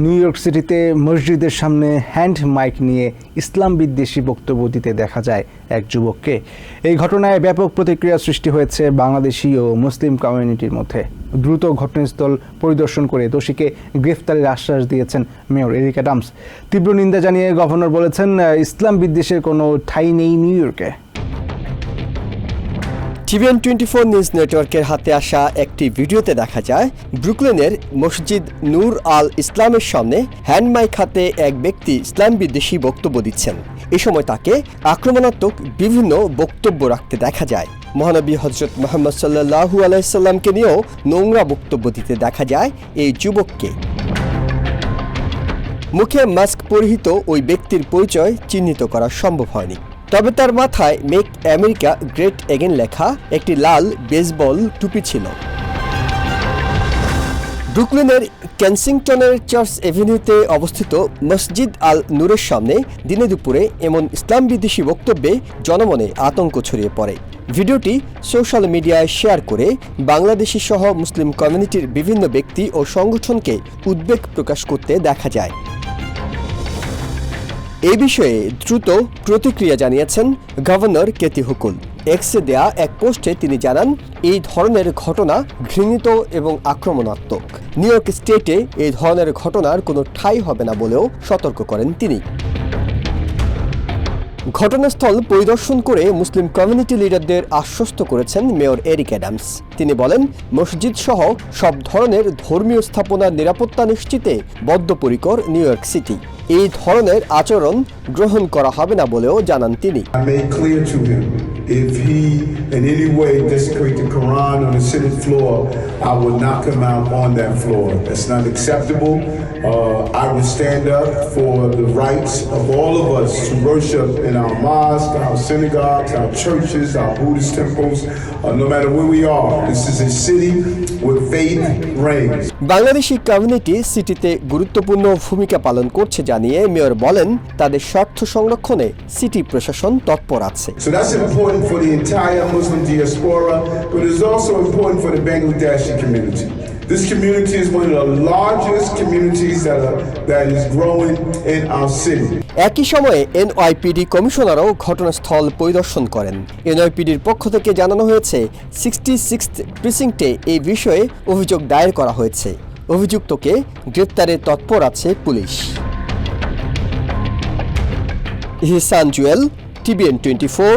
New York সিটিতে মসজিদের সামনে হ্যান্ড মাইক নিয়ে ইসলাম বিদ্বেষী বক্তব্য দিতে দেখা যায় এক যুবককে। এই ঘটনায় ব্যাপক প্রতিক্রিয়া সৃষ্টি হয়েছে বাংলাদেশি ও মুসলিম কমিউনিটির মধ্যে। দ্রুত ঘটনাস্থল পরিদর্শন করে দোষীকে গ্রেফতারের আশ্বাস দিয়েছেন মেয়র এরিকা ডামস তীব্র নিন্দা জানিয়ে গভর্নর বলেছেন ইসলাম বিদ্বেষের কোনো ঠাঁই নেই নিউ ইয়র্কে। টিভিএন টোয়েন্টি ফোর নিউজ নেটওয়ার্কের হাতে আসা একটি ভিডিওতে দেখা যায়, ব্রুকলেনের মসজিদ নূর আল ইসলামের সামনে হ্যান্ড মাইক হাতে এক ব্যক্তি ইসলাম বিদ্বেষী বক্তব্য দিচ্ছেন। এ সময় তাকে আক্রমণাত্মক বিভিন্ন বক্তব্য রাখতে দেখা যায়। মহানবী হজরত মোহাম্মদ সাল্লাহু আলাইসাল্লামকে নিয়েও নোংরা বক্তব্য দিতে দেখা যায় এই যুবককে। মুখে মাস্ক পরিহিত ওই ব্যক্তির পরিচয় চিহ্নিত করা সম্ভব হয়নি। তবে তার মাথায় মেক আমেরিকা গ্রেট এগেন লেখা একটি লাল বেসবল টুপি ছিল। ব্রুকলিনের কেনসিংটনের চার্চ এভিনিউতে অবস্থিত মসজিদ আল নূরের সামনে দিনে দুপুরে এমন ইসলাম বিদ্বেষী বক্তব্যে জনমনে আতঙ্ক ছড়িয়ে পড়ে। ভিডিওটি সোশ্যাল মিডিয়ায় শেয়ার করে বাংলাদেশি সহ মুসলিম কমিউনিটির বিভিন্ন ব্যক্তি ও সংগঠনকে উদ্বেগ প্রকাশ করতে দেখা যায়। এই বিষয়ে দ্রুত প্রতিক্রিয়া জানিয়েছেন গভর্নর কেতি হুকুল এক্সে দেয়া এক পোস্টে তিনি জানান, এই ধরনের ঘটনা ঘৃণিত এবং আক্রমণাত্মক। নিউ ইয়র্ক স্টেটে এই ধরনের ঘটনার কোনো ঠাঁই হবে না বলেও সতর্ক করেন তিনি। ঘটনাস্থল পরিদর্শন করে মুসলিম কমিউনিটি লিডারদের আশ্বস্ত করেছেন মেয়র এরিক অ্যাডামস। তিনি বলেন, মসজিদ সহ সব ধরনের ধর্মীয় স্থাপনার নিরাপত্তা নিশ্চিতে বদ্ধপরিকর নিউ ইয়র্ক সিটি। এই ধরনের আচরণ গ্রহণ করা হবে না বলেও জানান তিনি। If he in any way desecrate the Quran on the Senate floor, I will knock him out on that floor. That's not acceptable. Uh, I will stand up for the rights of all of us to worship in our mosques, our synagogues, our churches, our Buddhist temples, uh, no matter where we are. This is a city where faith reigns. Bangladeshi community সিটিতে গুরুত্বপূর্ণ ভূমিকা পালন করছে জানিয়ে mayor বলেন তাদের স্বার্থ সংরক্ষণে সিটি প্রশাসন তৎপর আছে So that's important for the entire Muslim diaspora, but it's also important for the Bangladeshi community. This community is one of the largest communities that, are, that is growing in our city. একই সময়ে NYPD কমিশনারও ঘটনাস্থল পরিদর্শন করেন এনওয়াইপিডির পক্ষ থেকে জানানো হয়েছে sixty six প্রিসিংটে এই বিষয়ে অভিযোগ দায়ের করা হয়েছে অভিযুক্তকে গ্রেপ্তারে তৎপর আছে police Hisan Jewel TBN twenty four